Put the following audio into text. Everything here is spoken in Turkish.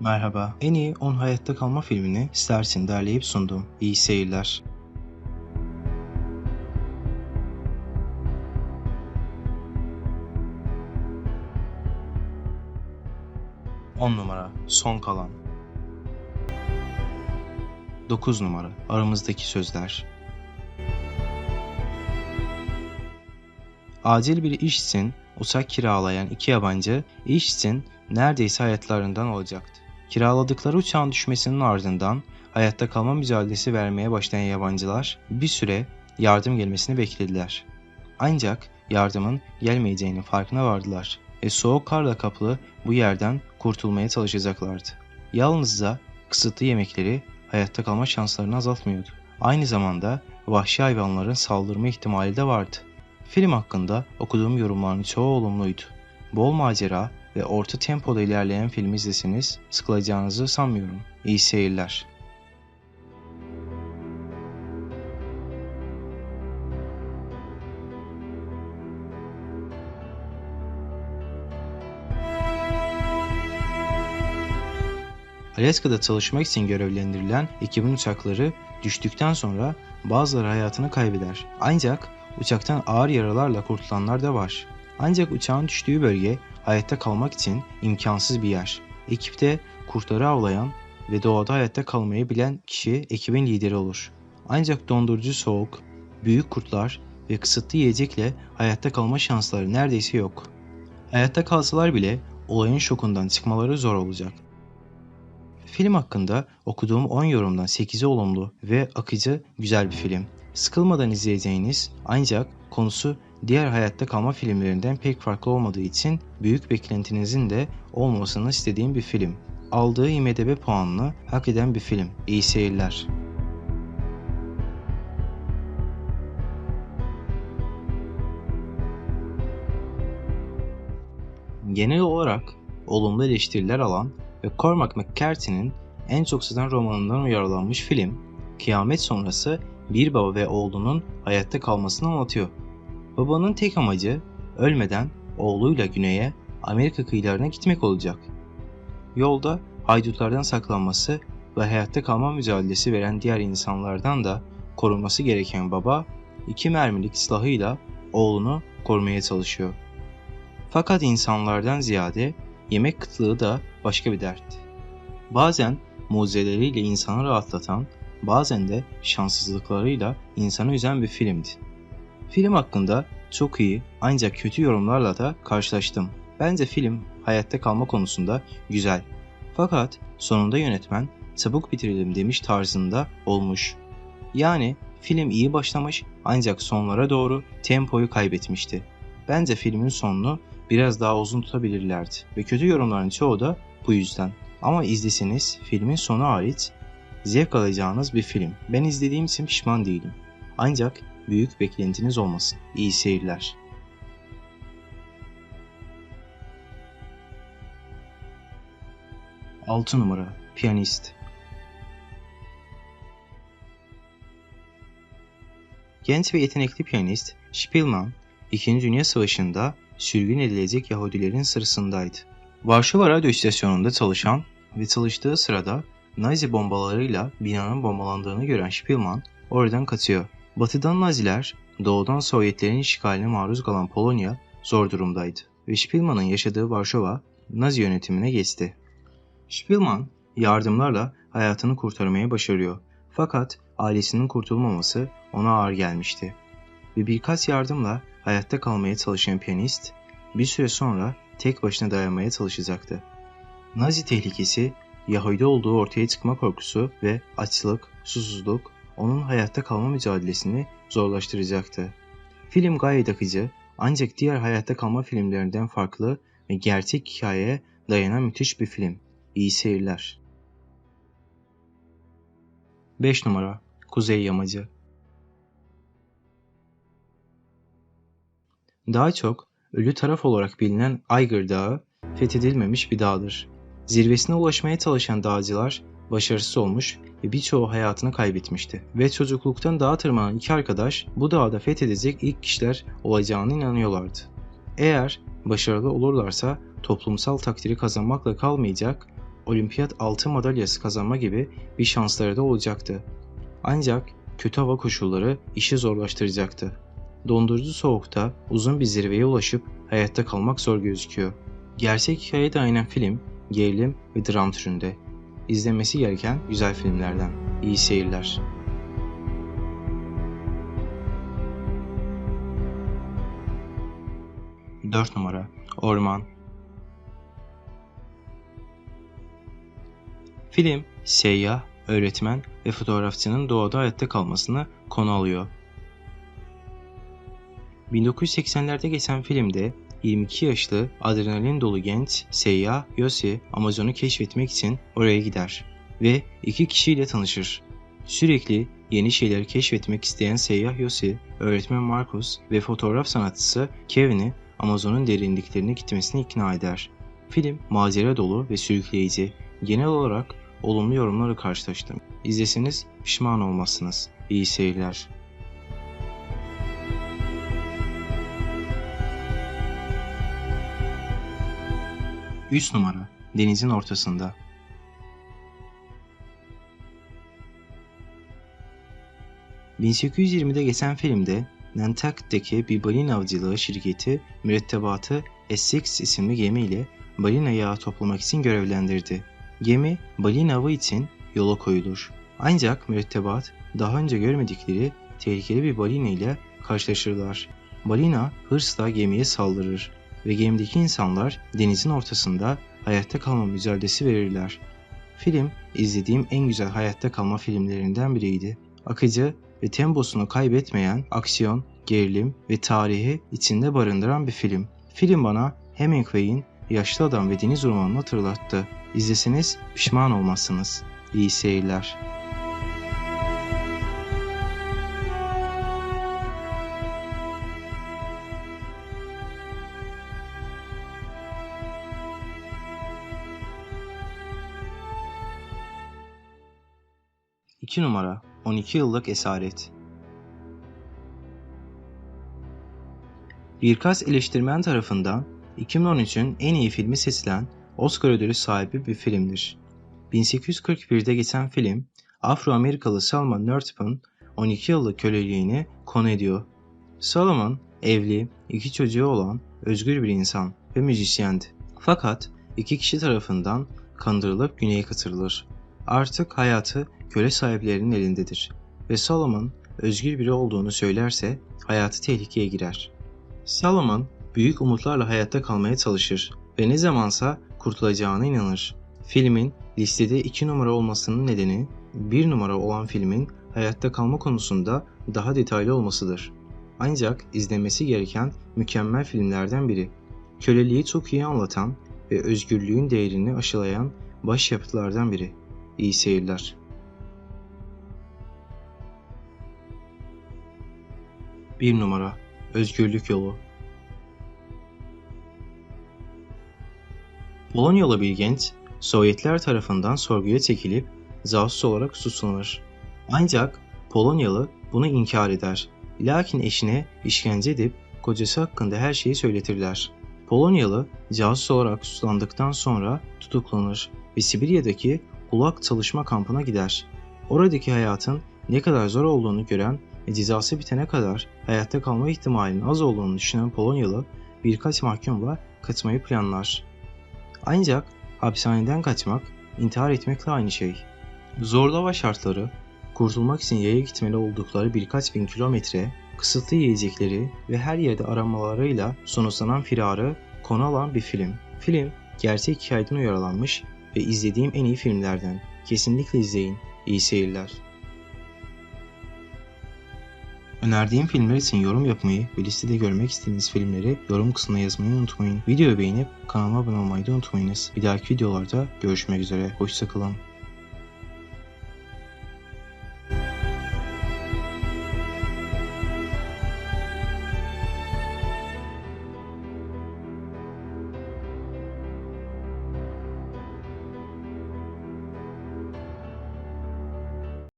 Merhaba. En iyi 10 hayatta kalma filmini Starsin derleyip sundum. İyi seyirler. On numara Son Kalan 9 numara Aramızdaki Sözler Acil bir iş için uçak kiralayan iki yabancı iş için neredeyse hayatlarından olacaktı. Kiraladıkları uçağın düşmesinin ardından hayatta kalma mücadelesi vermeye başlayan yabancılar bir süre yardım gelmesini beklediler. Ancak yardımın gelmeyeceğinin farkına vardılar ve soğuk karla kaplı bu yerden kurtulmaya çalışacaklardı. Yalnızca kısıtlı yemekleri hayatta kalma şanslarını azaltmıyordu. Aynı zamanda vahşi hayvanların saldırma ihtimali de vardı. Film hakkında okuduğum yorumların çoğu olumluydu. Bol macera ve orta tempoda ilerleyen filmi izleseniz sıkılacağınızı sanmıyorum. İyi seyirler. Alaska'da çalışmak için görevlendirilen ekibin uçakları düştükten sonra bazıları hayatını kaybeder. Ancak uçaktan ağır yaralarla kurtulanlar da var. Ancak uçağın düştüğü bölge hayatta kalmak için imkansız bir yer. Ekipte kurtları avlayan ve doğada hayatta kalmayı bilen kişi ekibin lideri olur. Ancak dondurucu soğuk, büyük kurtlar ve kısıtlı yiyecekle hayatta kalma şansları neredeyse yok. Hayatta kalsalar bile olayın şokundan çıkmaları zor olacak. Film hakkında okuduğum 10 yorumdan 8'i olumlu ve akıcı güzel bir film. Sıkılmadan izleyeceğiniz ancak konusu diğer hayatta kalma filmlerinden pek farklı olmadığı için büyük beklentinizin de olmasını istediğim bir film. Aldığı IMDB puanını hak eden bir film. İyi seyirler. Genel olarak olumlu eleştiriler alan ve Cormac McCarthy'nin en çok satan romanından uyarlanmış film, kıyamet sonrası bir baba ve oğlunun hayatta kalmasını anlatıyor. Babanın tek amacı ölmeden oğluyla güneye Amerika kıyılarına gitmek olacak. Yolda haydutlardan saklanması ve hayatta kalma mücadelesi veren diğer insanlardan da korunması gereken baba iki mermilik silahıyla oğlunu korumaya çalışıyor. Fakat insanlardan ziyade yemek kıtlığı da başka bir dert. Bazen mucizeleriyle insanı rahatlatan, bazen de şanssızlıklarıyla insanı üzen bir filmdi. Film hakkında çok iyi ancak kötü yorumlarla da karşılaştım. Bence film hayatta kalma konusunda güzel. Fakat sonunda yönetmen çabuk bitirelim demiş tarzında olmuş. Yani film iyi başlamış ancak sonlara doğru tempoyu kaybetmişti. Bence filmin sonunu biraz daha uzun tutabilirlerdi ve kötü yorumların çoğu da bu yüzden. Ama izleseniz filmin sonu hariç zevk alacağınız bir film. Ben izlediğim için pişman değilim. Ancak büyük beklentiniz olmasın. İyi seyirler. Altı numara Piyanist Genç ve yetenekli piyanist Spielman, 2. Dünya Savaşı'nda sürgün edilecek Yahudilerin sırasındaydı. Varşova radyo istasyonunda çalışan ve çalıştığı sırada Nazi bombalarıyla binanın bombalandığını gören Spielman oradan kaçıyor. Batıdan Naziler, doğudan Sovyetlerin işgaline maruz kalan Polonya zor durumdaydı ve Spielman'ın yaşadığı Varşova Nazi yönetimine geçti. Spielman yardımlarla hayatını kurtarmaya başarıyor. Fakat ailesinin kurtulmaması ona ağır gelmişti. Ve birkaç yardımla hayatta kalmaya çalışan piyanist bir süre sonra tek başına dayanmaya çalışacaktı. Nazi tehlikesi, Yahudi olduğu ortaya çıkma korkusu ve açlık, susuzluk onun hayatta kalma mücadelesini zorlaştıracaktı. Film gayet akıcı ancak diğer hayatta kalma filmlerinden farklı ve gerçek hikayeye dayanan müthiş bir film. İyi seyirler. 5 numara Kuzey Yamacı Daha çok ölü taraf olarak bilinen Aygır Dağı fethedilmemiş bir dağdır. Zirvesine ulaşmaya çalışan dağcılar başarısız olmuş ve birçoğu hayatını kaybetmişti. Ve çocukluktan dağa tırmanan iki arkadaş bu dağda fethedecek ilk kişiler olacağını inanıyorlardı. Eğer başarılı olurlarsa toplumsal takdiri kazanmakla kalmayacak, olimpiyat altın madalyası kazanma gibi bir şansları da olacaktı. Ancak kötü hava koşulları işi zorlaştıracaktı. Dondurucu soğukta uzun bir zirveye ulaşıp hayatta kalmak zor gözüküyor. Gerçek hikayeye dayanan film gerilim ve dram türünde. İzlenmesi gereken güzel filmlerden. İyi seyirler. Dört numara Orman Film, seyyah, öğretmen ve fotoğrafçının doğada hayatta kalmasını konu alıyor. 1980'lerde geçen filmde 22 yaşlı adrenalin dolu genç seyyah Yossi Amazon'u keşfetmek için oraya gider ve iki kişiyle tanışır. Sürekli yeni şeyler keşfetmek isteyen seyyah Yossi, öğretmen Marcus ve fotoğraf sanatçısı Kevin'i Amazon'un derinliklerine gitmesini ikna eder. Film macera dolu ve sürükleyici. Genel olarak olumlu yorumları karşılaştım. İzleseniz pişman olmazsınız. İyi seyirler. Üç numara denizin ortasında. ...1820'de geçen filmde Nantucket'teki bir balina avcılığı şirketi mürettebatı Essex isimli gemiyle balina yağı toplamak için görevlendirdi. Gemi balina avı için yola koyulur. Ancak mürettebat daha önce görmedikleri tehlikeli bir balina ile karşılaşırlar. Balina hırsla gemiye saldırır ve gemideki insanlar denizin ortasında hayatta kalma mücadelesi verirler. Film izlediğim en güzel hayatta kalma filmlerinden biriydi. Akıcı ve temposunu kaybetmeyen aksiyon, gerilim ve tarihi içinde barındıran bir film. Film bana Hemingway'in Yaşlı Adam ve Deniz romanını hatırlattı. İzleseniz pişman olmazsınız. İyi seyirler. İki numara 12 yıllık esaret. Birkaç eleştirmen tarafından 2013'ün en iyi filmi seçilen Oscar ödülü sahibi bir filmdir. 1841'de geçen film, Afro-Amerikalı Salman Nurtup'un 12 yıllık köleliğini konu ediyor. Salman, evli, iki çocuğu olan özgür bir insan ve müzisyendi. Fakat iki kişi tarafından kandırılıp güneye katırılır. Artık hayatı köle sahiplerinin elindedir ve Solomon özgür biri olduğunu söylerse hayatı tehlikeye girer. Solomon büyük umutlarla hayatta kalmaya çalışır ve ne zamansa kurtulacağına inanır. Filmin listede 2 numara olmasının nedeni 1 numara olan filmin hayatta kalma konusunda daha detaylı olmasıdır. Ancak izlemesi gereken mükemmel filmlerden biri. Köleliği çok iyi anlatan ve özgürlüğün değerini aşılayan başyapıtlardan biri. İyi seyirler. Bir numara Özgürlük Yolu Polonyalı bir genç, Sovyetler tarafından sorguya çekilip casus olarak suçlanır. Ancak Polonyalı bunu inkar eder. Lakin eşine işkence edip kocası hakkında her şeyi söyletirler. Polonyalı casus olarak suçlandıktan sonra tutuklanır ve Sibirya'daki kulak çalışma kampına gider. Oradaki hayatın ne kadar zor olduğunu gören ve cezası bitene kadar hayatta kalma ihtimalinin az olduğunu düşünen Polonyalı birkaç mahkumla kaçmayı planlar. Ancak hapishaneden kaçmak, intihar etmekle aynı şey. Zorlama şartları, kurtulmak için yaya gitmeli oldukları birkaç bin kilometre, kısıtlı yiyecekleri ve her yerde aramalarıyla sonuçlanan firarı konu alan bir film. Film, gerçek hikayeden uyarlanmış ve izlediğim en iyi filmlerden. Kesinlikle izleyin. İyi seyirler. Önerdiğim filmler için yorum yapmayı ve listede görmek istediğiniz filmleri yorum kısmına yazmayı unutmayın. Videoyu beğenip kanalıma abone olmayı da unutmayınız. Bir dahaki videolarda görüşmek üzere. Hoşçakalın.